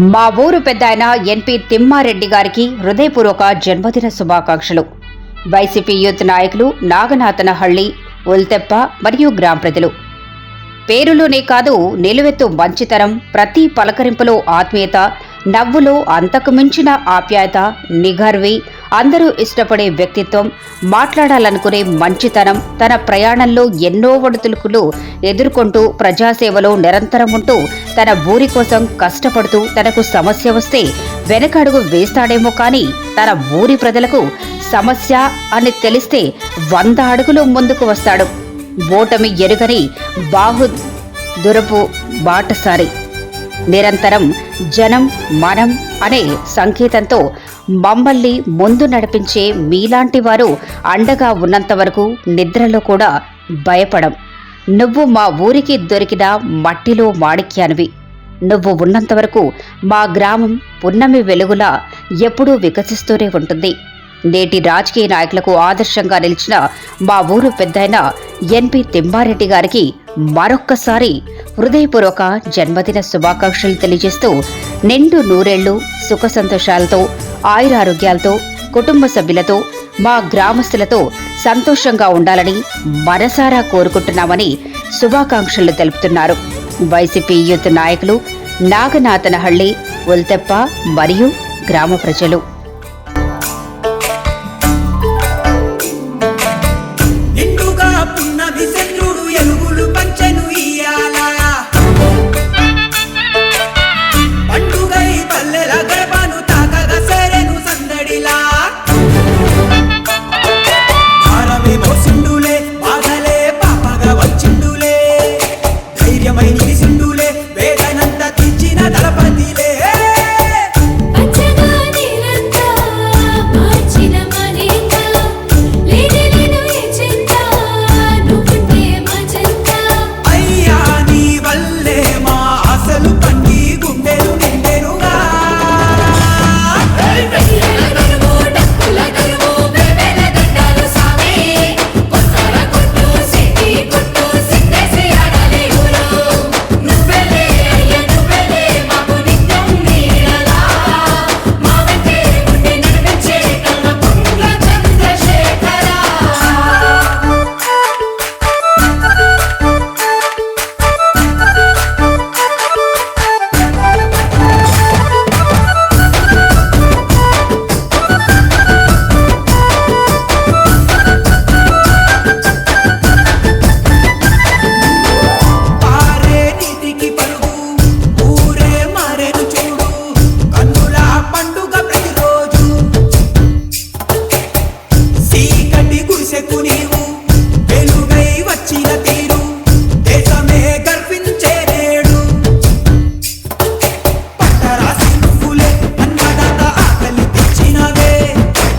మా ఊరు పెద్ద ఆయన ఎన్పి తిమ్మారెడ్డి గారికి హృదయపూర్వక జన్మదిన శుభాకాంక్షలు. వైసీపీ యూత్ నాయకులు నాగనాథనహళ్ళి ఉల్తెప్ప మరియు గ్రామ ప్రజలు. పేరులోనే కాదు నిలువెత్తు మంచితనం ప్రతి పలకరింపులో ఆత్మీయత నవ్వులో అంతకు మించిన ఆప్యాయత నిఘర్వి అందరూ ఇష్టపడే వ్యక్తిత్వం మాట్లాడాలనుకునే మంచితనం తన ప్రయాణంలో ఎన్నో ఒడుతులుకులు ఎదుర్కొంటూ ప్రజాసేవలో నిరంతరం ఉంటూ తన ఊరి కోసం కష్టపడుతూ తనకు సమస్య వస్తే వెనకడుగు వేస్తాడేమో కానీ తన ఊరి ప్రజలకు సమస్య అని తెలిస్తే వంద అడుగులు ముందుకు వస్తాడు. ఓటమి ఎరుగని బాహు దురపు బాటసారి. నిరంతరం జనం మనం అనే సంకేతంతో మమ్మల్ని ముందు నడిపించే మీలాంటి వారు అండగా ఉన్నంత వరకు నిద్రలో కూడా భయపడం. నువ్వు మా ఊరికి దొరికిన మట్టిలో మాణిక్యానివి. నువ్వు ఉన్నంత వరకు మా గ్రామం పున్నమి వెలుగులా ఎప్పుడూ వికసిస్తూనే ఉంటుంది. నేటి రాజకీయ నాయకులకు ఆదర్శంగా నిలిచిన మా ఊరు పెద్దయిన ఎన్పి తిమ్మారెడ్డి గారికి మరొక్కసారి హృదయపూర్వక జన్మదిన శుభాకాంక్షలు తెలియజేస్తూ నిండు నూరేళ్ళు సుఖ సంతోషాలతో ఆయురారోగ్యాలతో కుటుంబ సభ్యులతో మా గ్రామస్తులతో సంతోషంగా ఉండాలని మనసారా కోరుకుంటున్నామని శుభాకాంక్షలు తెలుపుతున్నారు. వైసీపీ యూత్ నాయకులు నాగనాథనహళ్ళి ఉల్తెప్ప మరియు గ్రామ ప్రజలు.